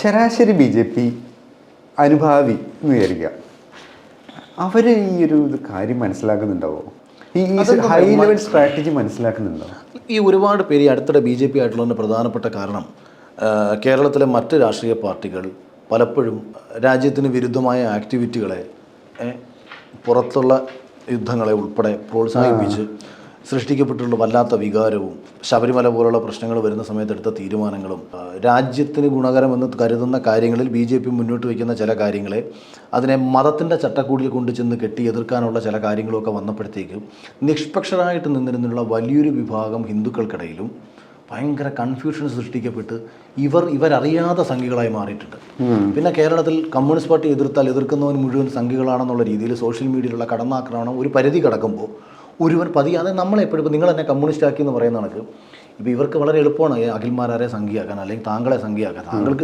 ശരാശരി B J P അനുഭാവി എന്ന് വിചാരിക്കുക. അവർ ഈ ഒരു കാര്യം മനസ്സിലാക്കുന്നുണ്ടാവോ? ഈ ഹൈ ലെവൽ സ്ട്രാറ്റജി മനസ്സിലാക്കുന്നുണ്ടോ? ഈ ഒരുപാട് പേര് ഈ അടുത്തിടെ ബി ജെ പി ആയിട്ടുള്ളതിന്റെ പ്രധാനപ്പെട്ട കാരണം കേരളത്തിലെ മറ്റ് രാഷ്ട്രീയ പാർട്ടികൾ പലപ്പോഴും രാജ്യത്തിന് വിരുദ്ധമായ ആക്ടിവിറ്റികളെ പുറത്തുള്ള യുദ്ധങ്ങളെ ഉൾപ്പെടെ പ്രോത്സാഹിപ്പിച്ച് സൃഷ്ടിക്കപ്പെട്ടിട്ടുള്ള വല്ലാത്ത വികാരവും ശബരിമല പോലുള്ള പ്രശ്നങ്ങൾ വരുന്ന സമയത്ത് എടുത്ത തീരുമാനങ്ങളും. രാജ്യത്തിന് ഗുണകരമെന്ന് കരുതുന്ന കാര്യങ്ങളിൽ ബി ജെ പി മുന്നോട്ട് വയ്ക്കുന്ന ചില കാര്യങ്ങളെ അതിനെ മതത്തിന്റെ ചട്ടക്കൂടിൽ കൊണ്ട് ചെന്ന് കെട്ടി എതിർക്കാനുള്ള ചില കാര്യങ്ങളൊക്കെ വന്നപ്പോഴത്തേക്ക് നിഷ്പക്ഷരായിട്ട് നിന്നിരുന്നുള്ള വലിയൊരു വിഭാഗം ഹിന്ദുക്കൾക്കിടയിലും ഭയങ്കര കൺഫ്യൂഷൻ സൃഷ്ടിക്കപ്പെട്ട് ഇവർ ഇവരറിയാത്ത സംഖ്യകളായി മാറിയിട്ടുണ്ട്. പിന്നെ കേരളത്തിൽ കമ്മ്യൂണിസ്റ്റ് പാർട്ടി എതിർത്താൽ എതിർക്കുന്നവൻ മുഴുവൻ സംഖ്യകളാണെന്നുള്ള രീതിയിൽ സോഷ്യൽ മീഡിയയിലുള്ള കടന്നാക്രമണം ഒരു പരിധി കടക്കുമ്പോൾ ഒരുവൻ പതിയാതെ നമ്മളെപ്പോഴും നിങ്ങൾ എന്നെ കമ്മ്യൂണിസ്റ്റ് ആക്കി എന്ന് പറയുന്ന കണക്ക്. ഇപ്പോൾ ഇവർക്ക് വളരെ എളുപ്പമാണ് അഖിൽമാരാരെ അഖിൽമാരെ സംഖ്യയാക്കാൻ അല്ലെങ്കിൽ താങ്കളെ സംഖ്യയാക്കാൻ. താങ്കൾക്ക്